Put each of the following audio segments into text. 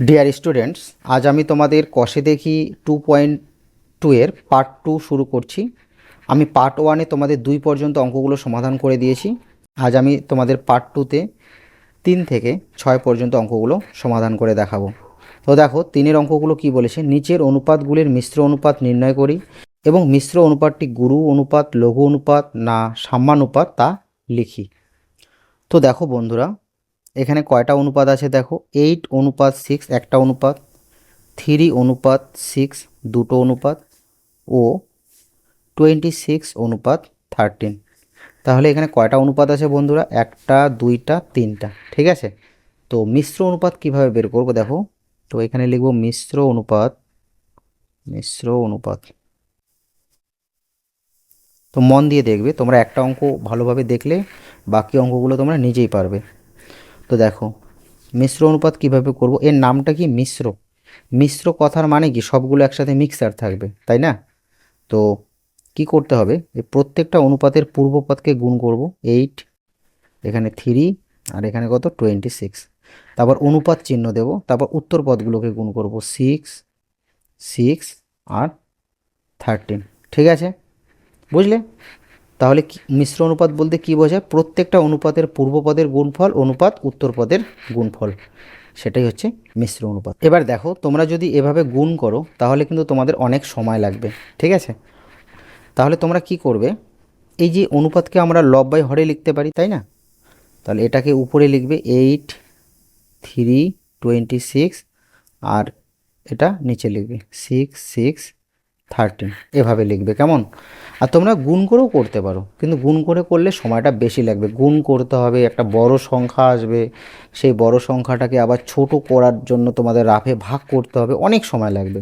Dear students আজ আমি তোমাদের কষে দেখি টু পয়েন্ট টু এর পার্ট টু শুরু করছি। আমি পার্ট ওয়ানে তোমাদের দুই পর্যন্ত অঙ্কগুলো সমাধান করে দিয়েছি। আজ আমি তোমাদের পার্ট টুতে তিন থেকে ছয় পর্যন্ত অঙ্কগুলো সমাধান করে দেখাবো। তো দেখো, তিনের অঙ্কগুলো কি বলেছে? নিচের অনুপাতগুলির মিশ্র অনুপাত নির্ণয় করি এবং মিশ্র অনুপাতটি গুরু অনুপাত, লঘু অনুপাত না সাম্যানুপাত তা লিখি। তো দেখো বন্ধুরা এখানে কয়টা অনুপাত আছে দেখো? এইট অনুপাত সিক্স একটা অনুপাত থ্রি অনুপাত সিক্স দুটো অনুপাত, ও টোয়েন্টি সিক্স অনুপাত থার্টিন তাহলে এখানে কয়টা অনুপাত আছে বন্ধুরা? একটা, দুইটা, তিনটা, ঠিক আছে? তো মিশ্র অনুপাত কীভাবে বের করব দেখো? তো এখানে লিখব মিশ্র অনুপাত মিশ্র অনুপাত। তো মন দিয়ে দেখবে, তোমরা একটা অঙ্ক ভালোভাবে দেখলে বাকি অঙ্কগুলো তোমরা নিজেই পারবে। তো দেখো, মিশ্র অনুপাত কীভাবে করব? এর নামটা কি? মিশ্র। মিশ্র কথার মানে কি? সবগুলো একসাথে মিক্সার থাকবে, তাই না? তো কি করতে হবে? প্রত্যেকটা অনুপাতের পূর্বপদকে গুণ করব এইট এখানে থ্রি আর এখানে কত? টোয়েন্টি সিক্স তারপর অনুপাত চিহ্ন দেব, তারপর উত্তর পদগুলোকে গুণ করব সিক্স সিক্স আর থার্টিন ঠিক আছে? বুঝলে? তাহলে মিশ্র অনুপাত বলতে কি বোঝায়? প্রত্যেকটা অনুপাতের পূর্বপদের গুণফল, অনুপাত উত্তরপদের গুণফল। সেটাই হচ্ছে মিশ্র অনুপাত। এবার দেখো, তোমরা যদি এভাবে গুণ করো, তাহলে কিন্তু তোমাদের অনেক সময় লাগবে। ঠিক আছে? তাহলে তোমরা কি করবে? এই যে অনুপাতকে আমরা লব বাই হরে লিখতে পারি, তাই না? তাহলে এটাকে উপরে লিখবে এইট থ্রি টোয়েন্টি সিক্স আর এটা নিচে লিখবে সিক্স সিক্স থার্টিন এভাবে লিখবে, কেমন? আর তোমরা গুণ করেও করতে পারো, কিন্তু গুণ করে করলে সময়টা বেশি লাগবে। গুণ করতে হবে, একটা বড় সংখ্যা আসবে, সেই বড় সংখ্যাটাকে আবার ছোট করার জন্য তোমাদের রাফে ভাগ করতে হবে, অনেক সময় লাগবে।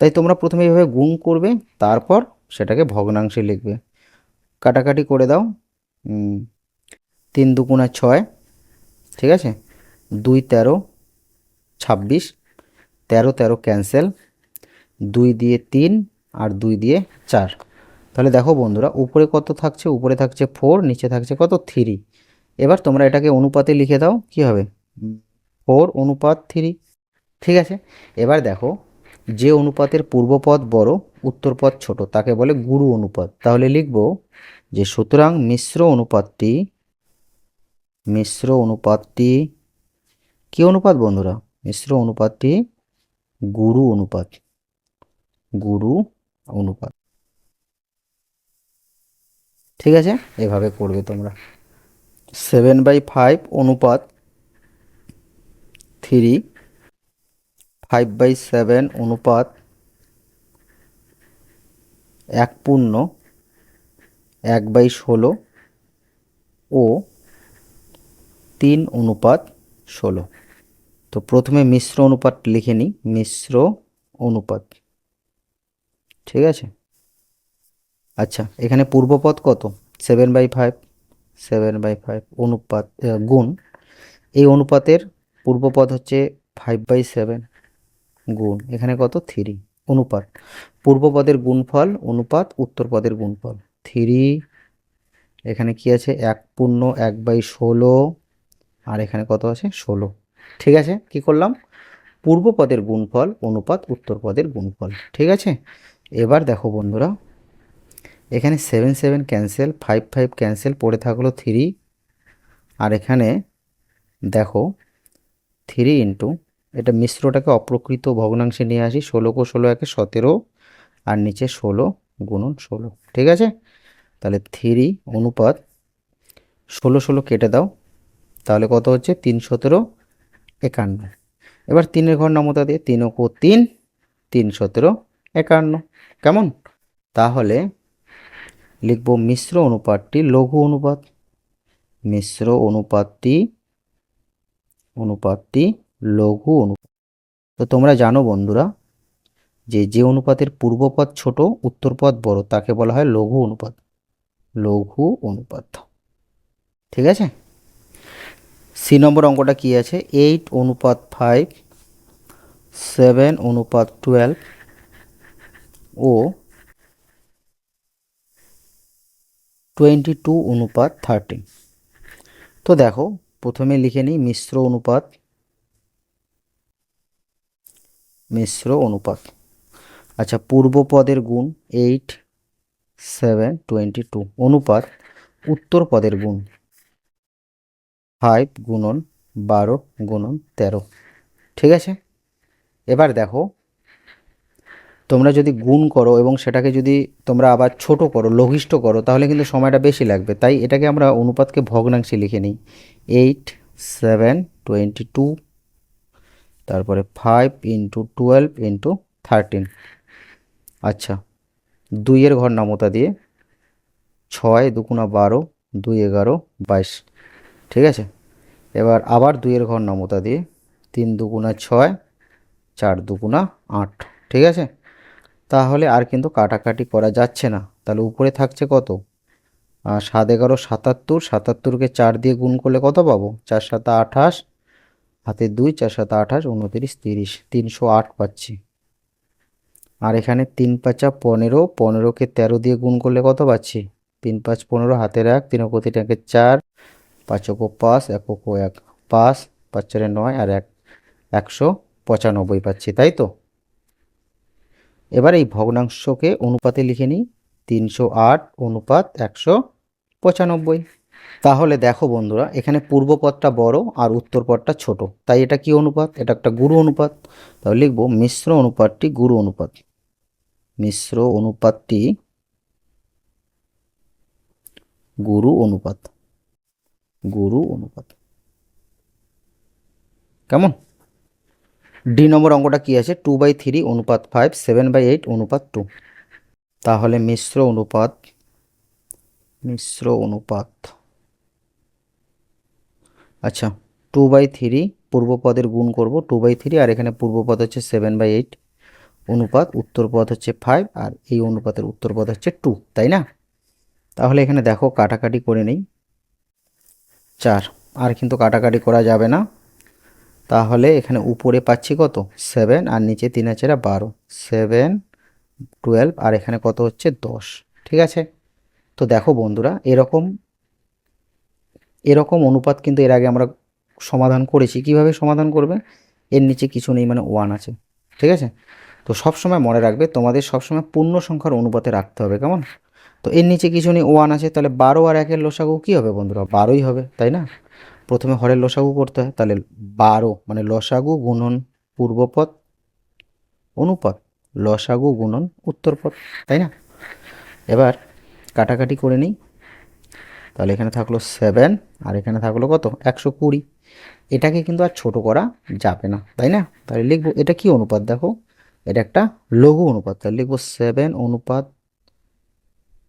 তাই তোমরা প্রথমে এইভাবে গুণ করবে, তারপর সেটাকে ভগ্নাংশে লিখবে। কাটাকাটি করে দাও তিন দুগুণা ছয়, ঠিক আছে? দুই তেরো, ছাব্বিশ, তেরো তেরো ক্যান্সেল, দুই দিয়ে তিন আর দুই দিয়ে চার। তাহলে দেখো বন্ধুরা, উপরে কত থাকছে? উপরে থাকছে ফোর নিচে থাকছে কত? থ্রি এবার তোমরা এটাকে অনুপাতে লিখে দাও, কি হবে? ফোর অনুপাত থ্রি ঠিক আছে? এবার দেখো, যে অনুপাতের পূর্বপদ বড়, উত্তরপদ ছোট, তাকে বলে গুরু অনুপাত। তাহলে লিখব যে সুতরাং মিশ্র অনুপাতটি মিশ্র অনুপাতটি, কি অনুপাত বন্ধুরা? মিশ্র অনুপাতটি গুরু অনুপাত। গুরু অনুপাত। ঠিক আছে? এভাবে করবে তোমরা। সেভেন বাই ফাইভ অনুপাত থ্রি ফাইভ বাই সেভেন অনুপাত এক পূর্ণ, এক বাই ষোলো ও তিন অনুপাত ষোলো। তো প্রথমে মিশ্র অনুপাত লিখে নিই। মিশ্র অনুপাত। ঠিক আছে? আচ্ছা এখানে পূর্বপদ কত? Seven by five seven by five অনুপাত গুণ। এই অনুপাতের পূর্বপদ হচ্ছে ফাইভ বাই সেভেন গুণ। এখানে কত? থ্রি অনুপাত। পূর্বপদের গুণফল অনুপাত উত্তরপদের গুণফল। থ্রি এখানে কি আছে? এক পূর্ণ এক বাই ষোলো। আর এখানে কত আছে? ষোলো। ঠিক আছে? কি করলাম? পূর্বপদের গুণফল অনুপাত উত্তরপদের গুণফল। ঠিক আছে? এবার দেখো বন্ধুরা, এখানে seven seven cancel five five cancel পড়ে থাকল থ্রি আর এখানে দেখো থ্রি ইন্টু এটা মিশ্রটাকে অপ্রকৃত ভগ্নাংশে নিয়ে আসি, ষোলো কো ষোলো একে সতেরো, আর নিচে ষোলো গুণন ষোলো, ঠিক আছে? তাহলে থ্রি অনুপাত ষোলো ষোলো কেটে দাও, তাহলে কত হচ্ছে? তিন সতেরো একান্ন। এবার তিনের ঘর নামতা দিয়ে তিন ও তিন তিন সতেরো একান্ন। কেমন? তাহলে লিখব মিশ্র অনুপাতটি লঘু অনুপাত। মিশ্র অনুপাতটি অনুপাতটি লঘু অনুপাত তো তোমরা জানো বন্ধুরা যে যে অনুপাতের পূর্বপদ ছোট, উত্তরপদ বড়, তাকে বলা হয় লঘু অনুপাত। লঘু অনুপাত। ঠিক আছে? সি নম্বর অঙ্কটা কি আছে? এইট অনুপাত ফাইভ সেভেন অনুপাত টুয়েলভ ও টোয়েন্টি টু অনুপাত থার্টিন তো দেখো, প্রথমে লিখে নিই মিশ্র অনুপাত। মিশ্র অনুপাত। আচ্ছা পূর্ব পদের গুণ এইট সেভেন টোয়েন্টি টু অনুপাত উত্তর পদের গুণ ফাইভ গুণন বারো গুণন তেরো। ঠিক আছে? এবার দেখো তোমরা যদি গুণ করো এবং সেটাকে যদি তোমরা আবার ছোট করো, লঘিষ্ঠ করো, তাহলে কিন্তু সময়টা বেশি লাগবে। তাই এটাকে আমরা অনুপাতকে ভগ্নাংশে লিখে নিই। এইট, সেভেন, টোয়েন্টি টু, তারপরে five into twelve into thirteen. আচ্ছা দুইয়ের ঘর নামতা দিয়ে ছয় দুগুণা বারো, দুই এগারো, বাইশ। ঠিক আছে? এবার আবার দুইয়ের ঘর নামতা দিয়ে তিন দুগুণা ছয়, চার দুগুণা আট। ঠিক আছে? তাহলে আর কিন্তু কাটাকাটি করা যাচ্ছে না। তাহলে উপরে থাকছে কত? সাত এগারো সাতাত্তর, সাতাত্তরকে চার দিয়ে গুণ করলে কত পাবো? চার সাতা আঠাশ, হাতে দুই, চার সাতা আঠাশ, উনতিরিশ, তিরিশ, তিনশো আট পাচ্ছি। আর এখানে তিন পাঁচা পনেরো, পনেরোকে তেরো দিয়ে গুণ করলে কত পাচ্ছি? তিন পাঁচ পনেরো হাতের এক, তিন কোটি টাকে চার পাঁচক পাঁচ, এক একক এক পাঁচ পাঁচ চারে নয় আর এক, একশো পঁচানব্বই পাচ্ছি, তাই তো? এবার এই ভগ্নাংশকে অনুপাতে লিখে নিই, তিনশো আট অনুপাত একশো পঁচানব্বই। তাহলে দেখো বন্ধুরা, এখানে পূর্ব পদটা বড় আর উত্তর পদটা ছোট। তাই এটা কি অনুপাত? এটা একটা গুরু অনুপাত। তাহলে লিখব মিশ্র অনুপাতটি গুরু অনুপাত। মিশ্র অনুপাতটি গুরু অনুপাত। গুরু অনুপাত। কেমন? ডি নম্বর অঙ্কটা কি আছে? টু বাই থ্রি অনুপাত ফাইভ সেভেন বাই এইট অনুপাত টু তাহলে মিশ্র অনুপাত মিশ্র অনুপাত। আচ্ছা টু বাই থ্রি পূর্বপদের গুণ করব টু বাই থ্রি আর এখানে পূর্বপদ হচ্ছে সেভেন বাই এইট অনুপাত উত্তর পদ হচ্ছে ফাইভ আর এই অনুপাতের উত্তর পদ হচ্ছে টু তাই না? তাহলে এখানে দেখো কাটাকাটি করে নেই। চার, আর কিন্তু কাটাকাটি করা যাবে না। তাহলে এখানে উপরে পাচ্ছি কত? সেভেন আর নিচে তিন আছেরা বারো। সেভেন টুয়েলভ আর এখানে কত হচ্ছে? দশ। ঠিক আছে? তো দেখো বন্ধুরা, এরকম এরকম অনুপাত কিন্তু এর আগে আমরা সমাধান করেছি। কীভাবে সমাধান করবে? এর নিচে কিছু নেই মানে ওয়ান আছে। ঠিক আছে? তো সব সময় মনে রাখবে, তোমাদের সবসময় পূর্ণ সংখ্যার অনুপাতে রাখতে হবে, কেমন? তো এর নিচে কিছু নেই ওয়ান আছে, তাহলে বারো আর একের লসাগু কী হবে বন্ধুরা? বারোই হবে, তাই না? প্রথমে হরের লসাগু করতে হয়, তাহলে বারো মানে লসাগু গুণন পূর্বপদ অনুপাত লসাগু গুণন উত্তরপদ, তাই না? এবার কাটাকাটি করে নিই, তাহলে এখানে থাকল সেভেন আর এখানে থাকল কত? একশো কুড়ি। এটাকে কিন্তু আর ছোট করা যাবে না, তাই না? তাহলে লিখব, এটা কি অনুপাত দেখো? এটা একটা লঘু অনুপাত, তাহলে লিখব সেভেন অনুপাত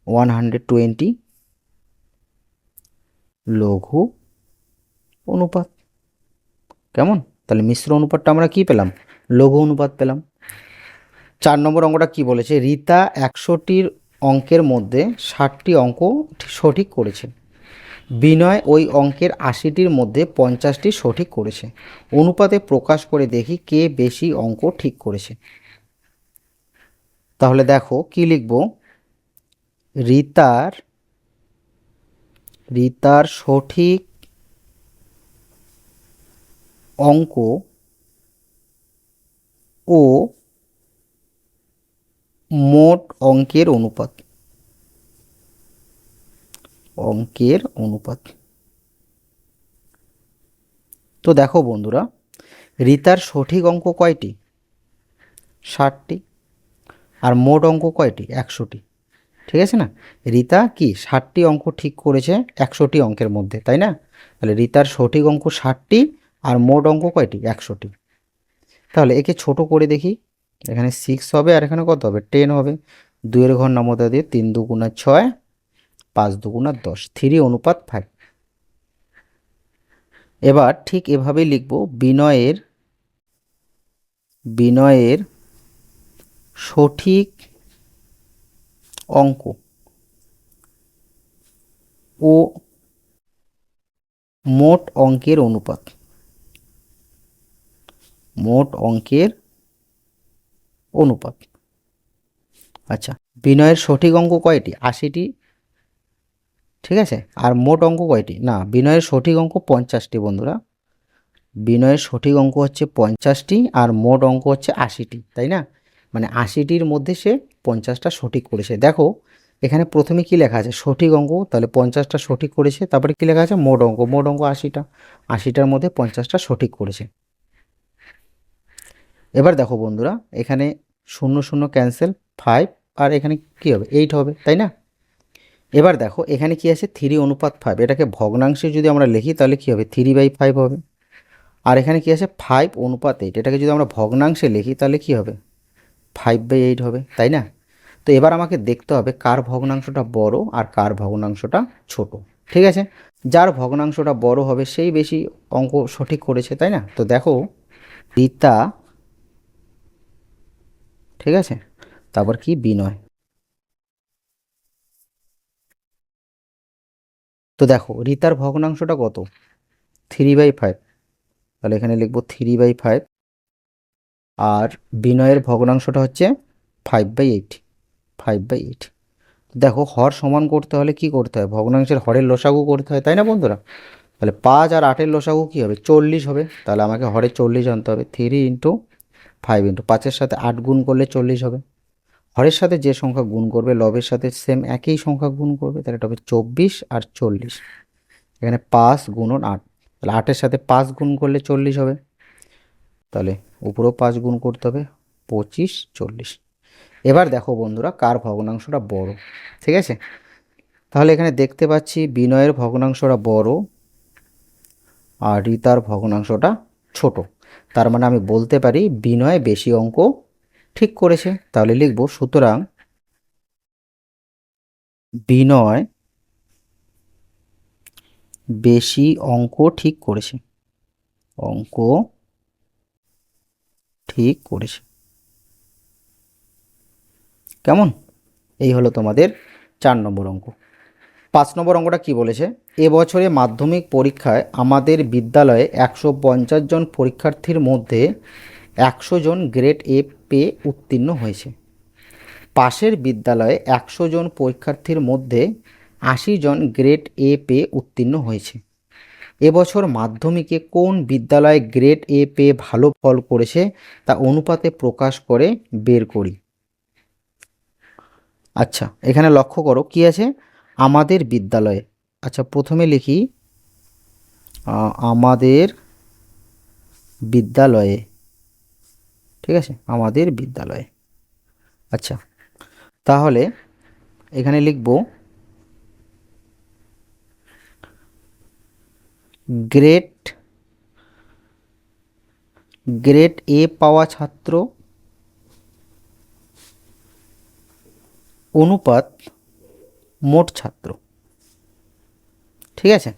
ওয়ান হান্ড্রেড টোয়েন্টি লঘু অনুপাত। কেমন? তাহলে মিশ্র অনুপাতটা আমরা কি পেলাম? লঘু অনুপাত পেলাম। চার নম্বর অঙ্কটা কি বলেছে? রীতা একশোটির অঙ্কের মধ্যে ষাটটি অঙ্ক সঠিক করেছে। বিনয় ওই অঙ্কের আশিটির মধ্যে পঞ্চাশটি সঠিক করেছে। অনুপাতে প্রকাশ করে দেখি কে বেশি অঙ্ক ঠিক করেছে। তাহলে দেখো কি লিখব? রীতার রীতার সঠিক অঙ্ক ও মোট অঙ্কের অনুপাত। অঙ্কের অনুপাত। তো দেখো বন্ধুরা, রিতার সঠিক অঙ্ক কয়টি? ষাটটি। আর মোট অঙ্ক কয়টি? একশোটি। ঠিক আছে না? রিতা কি ষাটটি অঙ্ক ঠিক করেছে একশোটি অঙ্কের মধ্যে, তাই না? তাহলে রিতার সঠিক অঙ্ক ষাটটি আর মোট অঙ্ক কয়টি? একশোটি। তাহলে একে ছোট করে দেখি। এখানে সিক্স হবে আর এখানে কত হবে? টেন হবে। দুইয়ের ঘর নামতা দিয়ে তিন দুগুণা ছয়, পাঁচ দুগুণা দশ। থ্রি অনুপাত ফাইভ এবার ঠিক এভাবেই লিখব। বিনয়ের বিনয়ের সঠিক অঙ্ক ও মোট অঙ্কের অনুপাত। মোট অঙ্কের অনুপাত। আচ্ছা বিনয়ের সঠিক অঙ্ক কয়টি? আশিটি। ঠিক আছে? আর মোট অঙ্ক কয়টি? না, বিনয়ের সঠিক অঙ্ক পঞ্চাশটি বন্ধুরা। বিনয়ের সঠিক অঙ্ক হচ্ছে পঞ্চাশটি আর মোট অঙ্ক হচ্ছে আশিটি, তাই না? মানে আশিটির মধ্যে সে পঞ্চাশটা সঠিক করেছে। দেখো, এখানে প্রথমে কি লেখা আছে? সঠিক অঙ্ক, তাহলে পঞ্চাশটা সঠিক করেছে। তারপরে কি লেখা আছে? মোট অঙ্ক। মোট অঙ্ক আশিটা। আশিটার মধ্যে পঞ্চাশটা সঠিক করেছে। এবার দেখো বন্ধুরা, এখানে শূন্য শূন্য ক্যান্সেল ফাইভ আর এখানে কি হবে? এইট হবে, তাই না? এবার দেখো, এখানে কি আছে? থ্রি অনুপাত ফাইভ এটাকে ভগ্নাংশে যদি আমরা লিখি, তাহলে কি হবে? থ্রি বাই ফাইভ হবে। আর এখানে কি আছে? ফাইভ অনুপাত এইট এটাকে যদি আমরা ভগ্নাংশে লিখি, তাহলে কি হবে? ফাইভ বাই এইট হবে, তাই না? তো এবার আমাকে দেখতে হবে কার ভগ্নাংশটা বড় আর কার ভগ্নাংশটা ছোট, ঠিক আছে? যার ভগ্নাংশটা বড় হবে, সেই বেশি অঙ্ক সঠিক করেছে, তাই না? তো দেখো, রীতা ঠিক আছে? তারপর কি? বিনয় তো দেখো, রিতার ভগ্নাংশটা কত? থ্রি বাই ফাইভ তাহলে এখানে লিখব থ্রি বাই ফাইভ আর বিনয়ের ভগ্নাংশটা হচ্ছে five by eight five by eight দেখো, হর সমান করতে হলে কি করতে হয়? ভগ্নাংশের হরের লসাগু করতে হয়, তাই না বন্ধুরা? তাহলে পাঁচ আর আটের লসাগু কী হবে? চল্লিশ হবে। তাহলে আমাকে হরে চল্লিশ আনতে হবে। থ্রি ইন্টু ফাইভ ইন্টু পাঁচের সাথে আট গুণ করলে চল্লিশ হবে। হরের সাথে যে সংখ্যা গুণ করবে, লবের সাথে সেম একই সংখ্যা গুণ করবে, তাহলে এটা হবে চব্বিশ আর চল্লিশ। এখানে পাঁচ গুণন আট, তাহলে আটের সাথে পাঁচ গুণ করলে চল্লিশ হবে। তাহলে উপরেও পাঁচ গুণ করতে হবে, পঁচিশ, চল্লিশ। এবার দেখো বন্ধুরা, কার ভগ্নাংশটা বড়, ঠিক আছে? তাহলে এখানে দেখতে পাচ্ছি বিনয়ের ভগ্নাংশটা বড় আর রিতার ভগ্নাংশটা ছোট। তার মানে আমি বলতে পারি বিনয় বেশি অঙ্ক ঠিক করেছে। তাহলে লিখব, সুতরাং বিনয় বেশি অঙ্ক ঠিক করেছে। অঙ্ক ঠিক করেছে। কেমন? এই হলো তোমাদের চার নম্বর অঙ্ক। পাঁচ নম্বর অঙ্কটা কি বলেছে? এবছরে মাধ্যমিক পরীক্ষায় আমাদের বিদ্যালয়ে একশো পঞ্চাশ জন পরীক্ষার্থীর মধ্যে একশো জন গ্রেড এ পেয়ে উত্তীর্ণ হয়েছে। পাশের বিদ্যালয়ে একশো জন পরীক্ষার্থীর মধ্যে আশি জন গ্রেড এ পেয়ে উত্তীর্ণ হয়েছে। এবছর মাধ্যমিকে কোন বিদ্যালয়ে গ্রেড এ পেয়ে ভালো ফল করেছে তা অনুপাতে প্রকাশ করে বের করি। আচ্ছা এখানে লক্ষ্য করো, কি আছে? আমাদের বিদ্যালয়ে। আচ্ছা প্রথমে লিখি আমাদের বিদ্যালয়ে। ঠিক আছে? আমাদের বিদ্যালয়ে। আচ্ছা তাহলে এখানে লিখব, গ্রেট গ্রেড এ পাওয়া ছাত্র অনুপাত মোট ছাত্র। ঠিক আছে?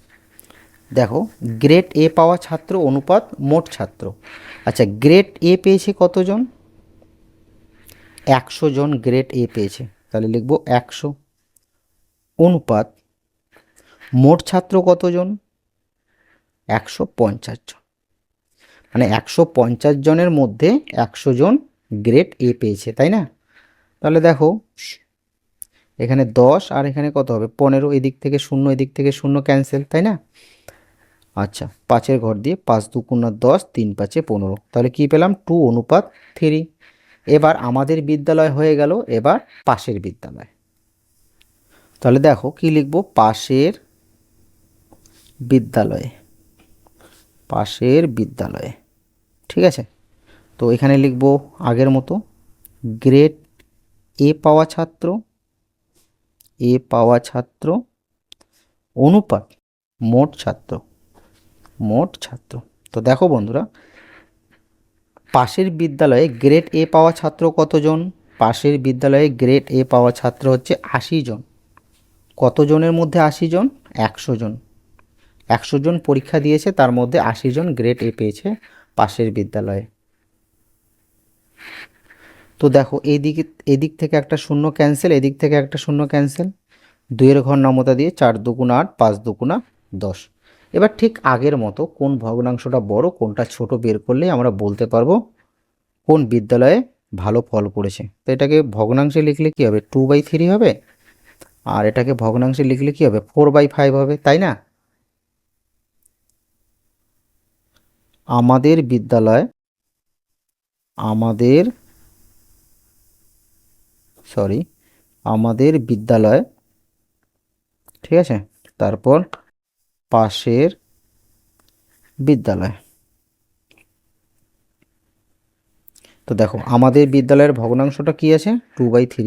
দেখো গ্রেড এ পাওয়া ছাত্র, অনুপাত মোট ছাত্র। আচ্ছা গ্রেড এ পেয়েছে কতজন? একশো জন গ্রেড এ পেয়েছে। তাহলে লিখব একশো। অনুপাত মোট ছাত্র কতজন? একশো পঞ্চাশ জন। মানে একশো পঞ্চাশ জনের মধ্যে একশো জন গ্রেড এ পেয়েছে, তাই না? তাহলে দেখো এখানে দশ আর এখানে কত হবে? পনেরো এদিক থেকে শূন্য, এদিক থেকে শূন্য ক্যান্সেল তাই না? আচ্ছা পাঁচের ঘর দিয়ে পাঁচ দুকুণা দশ, তিন পাঁচে পনেরো। তাহলে কি পেলাম? টু অনুপাত থ্রি এবার আমাদের বিদ্যালয় হয়ে গেল, এবার পাশের বিদ্যালয়। তাহলে দেখো কি লিখব? পাশের বিদ্যালয়ে। পাশের বিদ্যালয়ে। ঠিক আছে? তো এখানে লিখব আগের মতো গ্রেড এ পাওয়া ছাত্র এ পাওয়া ছাত্র, অনুপাত মোট ছাত্র মোট ছাত্র। তো দেখো বন্ধুরা, পাশের বিদ্যালয়ে গ্রেড এ পাওয়া ছাত্র কতজন? পাশের বিদ্যালয়ে গ্রেড এ পাওয়া ছাত্র হচ্ছে আশি জন। কতজনের মধ্যে আশি জন? একশো জন। একশো জন পরীক্ষা দিয়েছে, তার মধ্যে আশি জন গ্রেড এ পেয়েছে পাশের বিদ্যালয়ে। তো দেখো এইদিকে এদিক থেকে একটা শূন্য ক্যান্সেল এদিক থেকে একটা শূন্য ক্যান্সেল দুইয়ের ঘর নামতা দিয়ে চার দুগুণা আট, পাঁচ দুগুণা দশ। এবার ঠিক আগের মতো কোন ভগ্নাংশটা বড়, কোনটা ছোট বের করলেই আমরা বলতে পারব কোন বিদ্যালয়ে ভালো ফল করেছে তো এটাকে ভগ্নাংশে লিখলে কি হবে? টু বাই থ্রি হবে। আর এটাকে ভগ্নাংশে লিখলে কি হবে? ফোর বাই ফাইভ হবে, তাই না? আমাদের বিদ্যালয়, আমাদের সরি, আমাদের বিদ্যালয়, ঠিক আছে? তারপর পাশের বিদ্যালয়। তো দেখো, আমাদের বিদ্যালয়ের ভগ্নাংশটা কি আছে? টু বাই থ্রি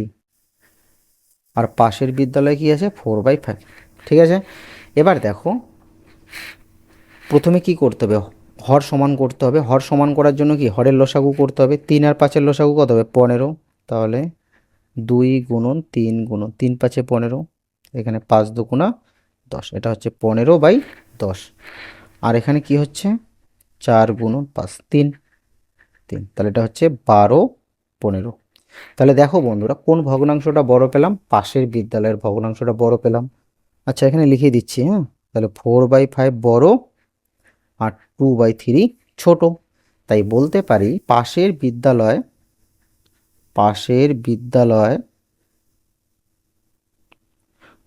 আর পাশের বিদ্যালয় কি আছে? ফোর বাই ফাইভ ঠিক আছে? এবার দেখো, প্রথমে কি করতে হবে? হর সমান করতে হবে। হর সমান করার জন্য কি? হরের লসাগু করতে হবে। তিন আর পাঁচের লসাগু কত হবে? পনেরো। তাহলে দুই গুণন তিন গুণন, তিন পাঁচে পনেরো, এখানে পাঁচ দুগুণা দশ, এটা হচ্ছে পনেরো বাই দশ। আর এখানে কি হচ্ছে? চার গুণন পাঁচ, তিন তিন, তাহলে এটা হচ্ছে বারো পনেরো। তাহলে দেখো বন্ধুরা, কোন ভগ্নাংশটা বড় পেলাম? পাশের বিদ্যালয়ের ভগ্নাংশটা বড় পেলাম। আচ্ছা এখানে লিখে দিচ্ছি হ্যাঁ? তাহলে ফোর বাই ফাইভ বড় আর টু বাই থ্রি ছোট। তাই বলতে পারি পাশের বিদ্যালয় পাশের বিদ্যালয়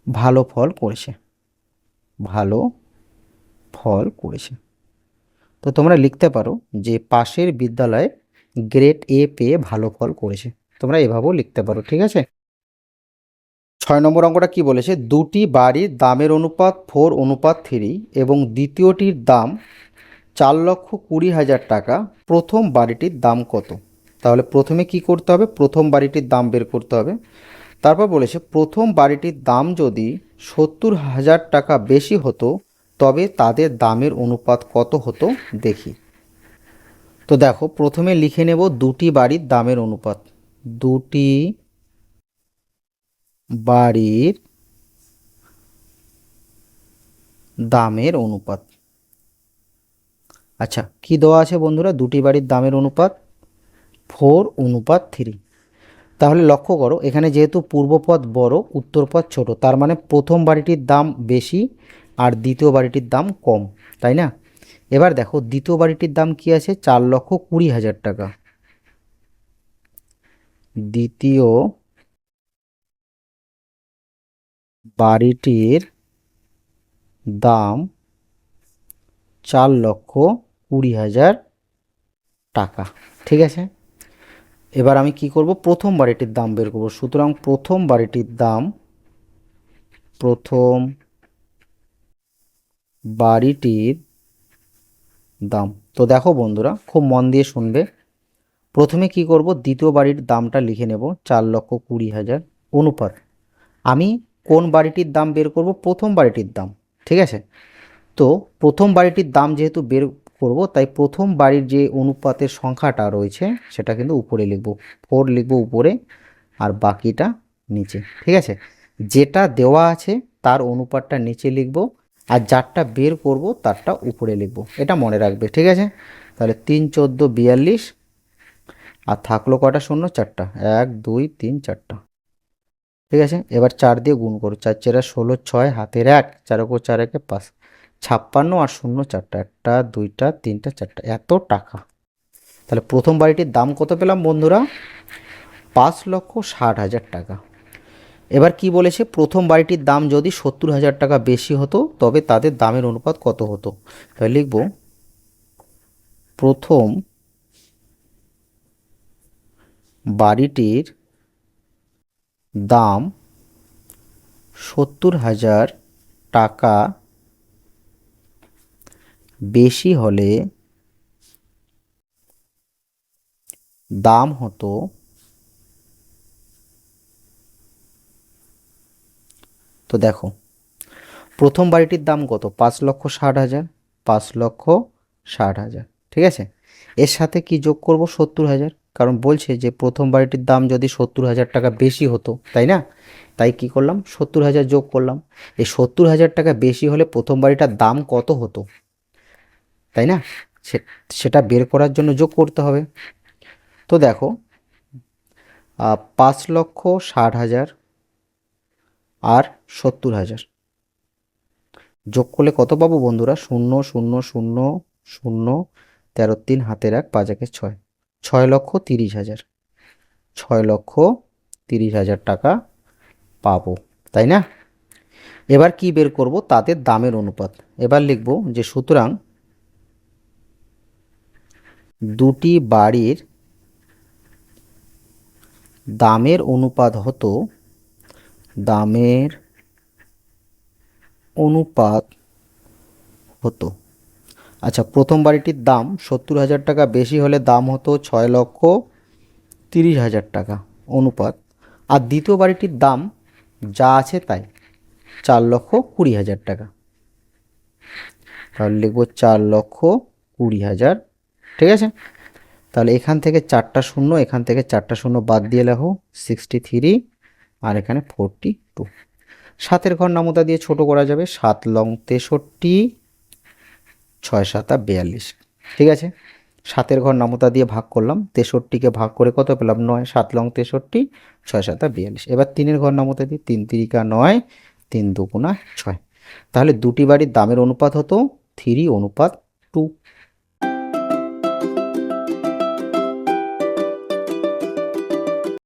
ভালো ফল করেছে। ভালো ফল করেছে। তো তোমরা লিখতে পারো যে পাশের বিদ্যালয়ে গ্রেড এ পেয়ে ভালো ফল করেছে। তোমরা এভাবেও লিখতে পারো, ঠিক আছে? ছয় নম্বর অঙ্কটা কি বলেছে? দুটি বাড়ির দামের অনুপাত ফোর অনুপাত থ্রি এবং দ্বিতীয়টির দাম চার লক্ষ কুড়ি হাজার টাকা। প্রথম বাড়িটির দাম কত? তাহলে প্রথমে কি করতে হবে? প্রথম বাড়িটির দাম বের করতে হবে। তারপর বলেছে, প্রথম বাড়িটির দাম যদি সত্তর হাজার টাকা বেশি হতো, তবে তাদের দামের অনুপাত কত হতো দেখি। তো দেখো, প্রথমে লিখে নেব দুটি বাড়ির দামের অনুপাত। দুটি বাড়ির দামের অনুপাত। আচ্ছা কি দেওয়া আছে বন্ধুরা? দুটি বাড়ির দামের অনুপাত। ফোর অনুপাত থ্রি। তাহলে লক্ষ্য করো, এখানে যেহেতু পূর্বপদ বড়, উত্তরপদ ছোট, তার মানে প্রথম বাড়িটির দাম বেশি আর দ্বিতীয় বাড়িটির দাম কম, তাই না? এবার দেখো, দ্বিতীয় বাড়িটির দাম কি আছে? চার লক্ষ কুড়ি হাজার টাকা। দ্বিতীয় বাড়িটির দাম চার লক্ষ কুড়ি হাজার টাকা। ঠিক আছে? এবার আমি কি করব? প্রথম বাড়িটির দাম বের করব। সুতরাং প্রথম বাড়িটির দাম, প্রথম বাড়িটির দাম। তো দেখো বন্ধুরা, খুব মন দিয়ে শুনবে। প্রথমে কি করব? দ্বিতীয় বাড়ির দামটা লিখে নেব, চার লক্ষ কুড়ি হাজার অনুপাত। আমি কোন বাড়িটির দাম বের করব? প্রথম বাড়িটির দাম, ঠিক আছে? তো প্রথম বাড়িটির দাম যেহেতু বের করব। তাই প্রথম বাড়ির যে অনুপাতের সংখ্যাটা রয়েছে, সেটা কিন্তু উপরে লিখব। ফোর লিখব উপরে আর বাকিটা নিচে। ঠিক আছে? যেটা দেওয়া আছে, তার অনুপাতটা নিচে লিখব আর যারটা বের করব, তারটা উপরে লিখব। এটা মনে রাখবে। ঠিক আছে? তাহলে তিন চোদ্দ বিয়াল্লিশ আর থাকল কটা? শূন্য, চারটা। এক, দুই, তিন, চারটা। ঠিক আছে? এবার চার দিয়ে গুণ করো। চার চারা ষোলো, ছয়, হাতের এক। চার ওপর চার একে পাঁচ। ছাপ্পান্ন আর শূন্য চারটা, একটা, দুইটা, তিনটা, চারটা, এত টাকা। তাহলে প্রথম বাড়িটির দাম কত পেলাম বন্ধুরা? পাঁচ লক্ষ ষাট হাজার টাকা। এবার কি বলেছে? প্রথম বাড়িটির দাম যদি সত্তর হাজার টাকা বেশি হতো, তবে তাদের দামের অনুপাত কত হতো? তাহলে লিখব, প্রথম বাড়িটির দাম সত্তর হাজার টাকা বেশি হলে দাম হতো তো দেখো, প্রথম বাড়িটির দাম কত? পাঁচ লক্ষ ষাট হাজার, পাঁচ লক্ষ ষাট হাজার, ঠিক আছে? এর সাথে কি যোগ করব? সত্তর হাজার, কারণ বলছে যে প্রথম বাড়িটির দাম যদি সত্তর হাজার টাকা বেশি হতো, তাই না? তাই কি করলাম? সত্তর হাজার যোগ করলাম। এই সত্তর হাজার টাকা বেশি হলে প্রথম বাড়িটার দাম কত হতো? তাই না? সেটা বের করার জন্য যোগ করতে হবে। তো দেখো পাঁচ লক্ষ ষাট হাজার আর সত্তর হাজার। যোগ করলে কত পাবো বন্ধুরা? শূন্য শূন্য শূন্য শূন্য, তেরো, তিন এক, পাঁচ, একে ছয়। ছয় লক্ষ তিরিশ হাজার। ছয় লক্ষ তিরিশ হাজার টাকা পাবো, তাই না? এবার কি বের করব? তাদের দামের অনুপাত। এবার লিখব যে সুতরাং দুটি বাড়ির দামের অনুপাত হতো, দামের অনুপাত হতো। আচ্ছা প্রথম বাড়িটির দাম সত্তর হাজার টাকা, বেশি হলে দাম হতো ছয় লক্ষ তিরিশ হাজার টাকা অনুপাত। আর দ্বিতীয় বাড়িটির দাম যা আছে তাই, চার লক্ষ কুড়ি হাজার টাকা। তাহলে লিখব চার লক্ষ কুড়ি হাজার ঠিক আছে? তাহলে এখান থেকে চারটা শূন্য, এখান থেকে চারটা শূন্য বাদ দিয়ে লেখো সিক্সটি থ্রি আর এখানে ফোরটি টু সাতের ঘর নামতা দিয়ে ছোট করা যাবে সাত লং তেষট্টি, ছয় সাতা বিয়াল্লিশ। ঠিক আছে? সাতের ঘর নামতা দিয়ে ভাগ করলাম, তেষট্টিকে ভাগ করে কত পেলাম? নয়, সাত লং তেষট্টি, ছয় সাতা বিয়াল্লিশ। এবার তিনের ঘর নামতা দিয়ে তিন তিরিকা নয়, তিন দুগুণা ছয়। তাহলে দুটি বাড়ির দামের অনুপাত হতো, থ্রি অনুপাত টু।